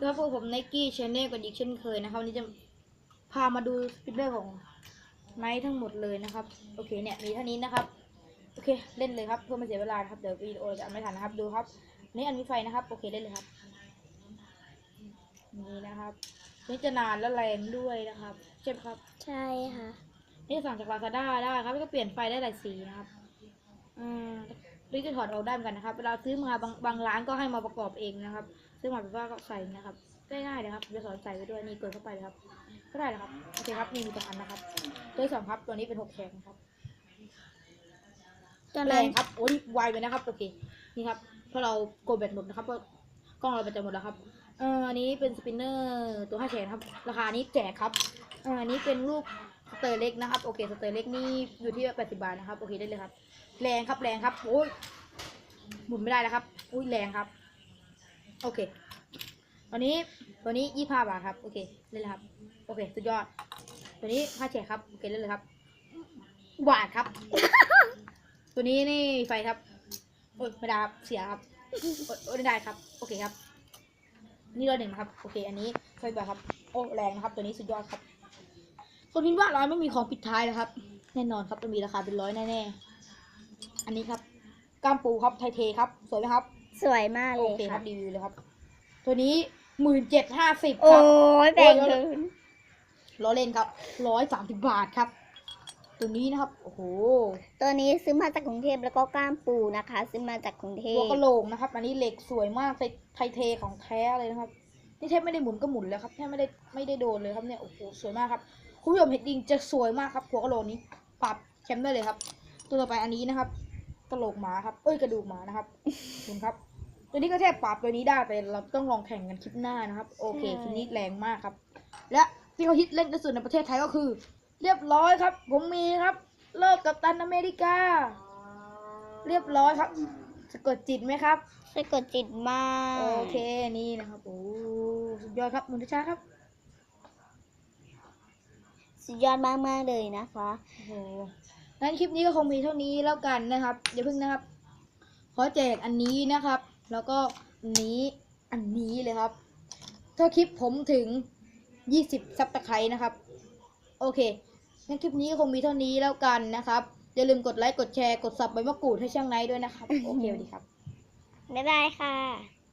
แล้วพวกผมไนกี้ชแนลกันอีกเช่นเคยนะครับวันนี้จะพามาดูสปินเนอร์ของไม้ทั้งหมดเลยนะครับ โอเคเนี่ยมีเท่านี้นะครับ โอเคเล่นเลยครับเพื่อไม่เสียเวลานะครับเดี๋ยววิดีโอจะไม่ทันนะครับดูครับนี่อันมีไฟนะครับ โอเคเล่นเลยครับนี่นะครับนี่จะนานและแรงด้วยนะครับใช่ไหมครับ ใช่ค่ะ นี่สั่งจากลาซาด้าได้ครับแล้วก็เปลี่ยนไฟได้หลายสีนะครับ อืม นี่จะถอดออกได้เหมือนกันนะครับเวลาซื้อมาบางบางร้านก็ให้มาประกอบเองนะครับ ซื้อมาแบบว่าก็ใส่นะครับได้ง่ายเลยครับจะสอนใส่ไปด้วยนี่กดเข้าไปเลยครับ ก็ได้แล้วครับโอเคครับนี่มีสองอันนะครับ ตัวที่สองครับตัวนี้เป็นหกแฉกนะครับตอนแรนั้นงครับโอ้ยไวไปนะครับโอเคนี่ครับเพราะเรากดแบตหมดนะครับเพราะกล้องเราแบตจะหมดแล้วครับเอออันนี้เป็นสปินเนอร์ตัวห้าแฉกครับ ราคานี้แจกครับเอออันนี้เป็นลูกส เตอร์เล็กนะครับ โอเค สเตอร์เล็กนี่อยู่ที่แปดสิบาทนะครับ โอเคได้เลยครับ แรงครับ แรงครับ โอ้ย หมุนไม่ได้แล้วครับ อุ้ย แรงครับ โอเค ตัวนี้ ตัวนี้ยี่ห้าบาทครับ โอเคเล่นเลยครับ โอเค สุดยอด ตัวนี้ห้าแฉกครับ โอเคเล่นเลยครับหวานครับ ตัวนี้นี่ไฟครับ โอ้ยไม่ได้ครับ เสียครับ โอ้ยไม่ได้ครับ โอเคครับ นี่ร้อหนึ่งนะครับ โอเค อันนี้ไฟบ่าครับ โอ้ แรงนะครับ ตัวนี้สุดยอดครับ คนพิมพ์ว่าร้อยไม่มีของปิดท้ายนะครับ แน่นอนครับจะมีราคาเป็นร้อยแน่ๆ อันนี้ครับกล้ามปูครับไทเทครับ สวยไหมครับ สวยมากเลโอยเคครัค่ะบรีวิวเลยครับ ตัวนี้หมื่นเจ็ดห้าสิบคโอ้รับ ยแบ่งโอ้ยเกินล้อเล่นครับร้อยสามสิบบาทครับ ตัวนี้นะครับ โอ้โหตัวนี้ซื้อมาจากกรุงเทพแล้วก็กล้ามปูนะคะ ซื้อมาจากกรุงเทหัวพกะโหลกนะครับ อันนี้เหล็กสวยมากไทไทเทของแท้เลยนะครับ นี่แทบไม่ได้หมุนก็หมุนแล้วครับ แทบไม่ได้ไม่ได้โดนเลยครับเนี่ย โอ้โห สวยมากครับ คุณผู้ชมเห็นจริงจะสวยมากครับหัวกะโหลกนี้ปรับแชมป์ได้เลยครับ ตัวต่อไปอันนี้นะครับกะโหลกหมาครับ เอ้ยกระดูกหมานะครับคุณครับ ตัวนี้ก็แทบปรับตัวนี้ได้แต่เราต้องลองแข่งกันคลิปหน้านะครับ โอเคคลิปนี้แรงมากครับ และที่เขาฮิตเล่นที่สุดในประเทศไทยก็คือ เรียบร้อยครับ ผมมีครับ เลิกกับตันอเมริกา เรียบร้อยครับสะกดจิตไหมครับสะกดจิตมาก โอเคนี่นะครับโอ้สุดยอดครับมุนทชาครับ สุดยอดมากมากๆเลยนะคะโอ้โหงั้นคลิปนี้ก็คงมีเท่านี้แล้วกันนะครับอย่าเพิ่งนะครับ ขอแจกอันนี้นะครับ แล้วก็อันนี้อันนี้เลยครับ ถ้าคลิปผมถึง 20ซับตะไคร้นะครับ โอเคงั้นคลิปนี้ก็คงมีเท่านี้แล้วกันนะครับอย่าลืมกดไลค์กดแชร์กดสับใบมะกรูดให้ช่างไนท์ด้วยนะครับ โอเคสวัสดีครับบ๊ายบายค่ะ